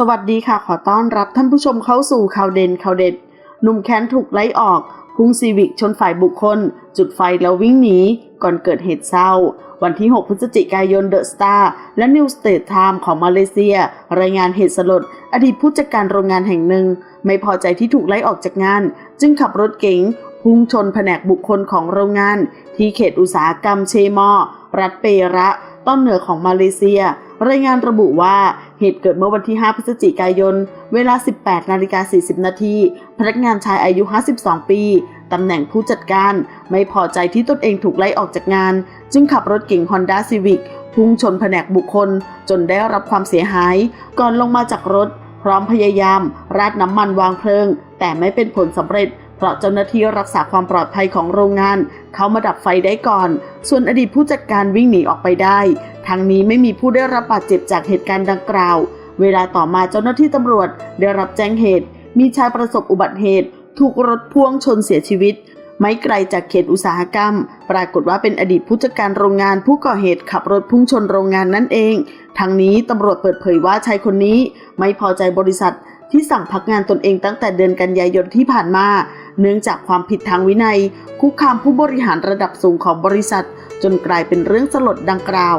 สวัสดีค่ะ ขอต้อนรับท่านผู้ชมเข้าสู่ข่าวเด่นข่าวเด็ด หนุ่มแค้นถูกไล่ออก พุ่งซีวิกชนฝ่ายบุคคล จุดไฟแล้ววิ่งหนี ก่อนเกิดเหตุเศร้า วันที่ 6 พฤศจิกายนเดอะสตาร์และนิวสเต e ไทม์ของมาเลเซีย รายงานเหตุสลด อดีตผู้จัดการโรงงานแห่งหนึ่ง ไม่พอใจที่ถูกไล่ออกจากงาน จึงขับรถเก๋งพุ่งชนแผนกบุคคลของโรงงาน ที่เขตอุตสาหกรรมเชมอ รัฐเประต้นเหนือของมาเลเซีย รายงานระบุว่าเหตุเกิดเมื่อวันที่ 5 พฤศจิกายน เวลา 18 นาฬิกา 40 นาที พนักงานชายอายุ 52 ปี ตำแหน่งผู้จัดการ ไม่พอใจที่ตนเองถูกไล่ออกจากงาน จึงขับรถเก๋ง Honda Civic พุ่งชนแผนกบุคคล จนได้รับความเสียหาย ก่อนลงมาจากรถ พร้อมพยายาม ราดน้ำมันวางเพลิง แต่ไม่เป็นผลสำเร็จเพราะเจ้าหน้าที่รักษาความปลอดภัยของโรงงาน เขามาดับไฟได้ก่อน ส่วนอดีตผู้จัดการวิ่งหนีออกไปได้ ทางนี้ไม่มีผู้ได้รับบาดเจ็บจากเหตุการณ์ดังกล่าว เวลาต่อมาเจ้าหน้าที่ตำรวจได้รับแจ้งเหตุ มีชายประสบอุบัติเหตุ ถูกรถพ่วงชนเสียชีวิต ไม่ไกลจากเขตอุตสาหกรรม ปรากฏว่าเป็นอดีตผู้จัดการโรงงานผู้ก่อเหตุขับรถพุ่งชนโรงงานนั่นเองทางนี้ตำรวจเปิดเผยว่าชายคนนี้ไม่พอใจบริษัทที่สั่งพักงานตนเองตั้งแต่เดือนกันยายนที่ผ่านมา เนื่องจากความผิดทางวินัย คุกคามผู้บริหารระดับสูงของบริษัท จนกลายเป็นเรื่องสลดดังกล่าว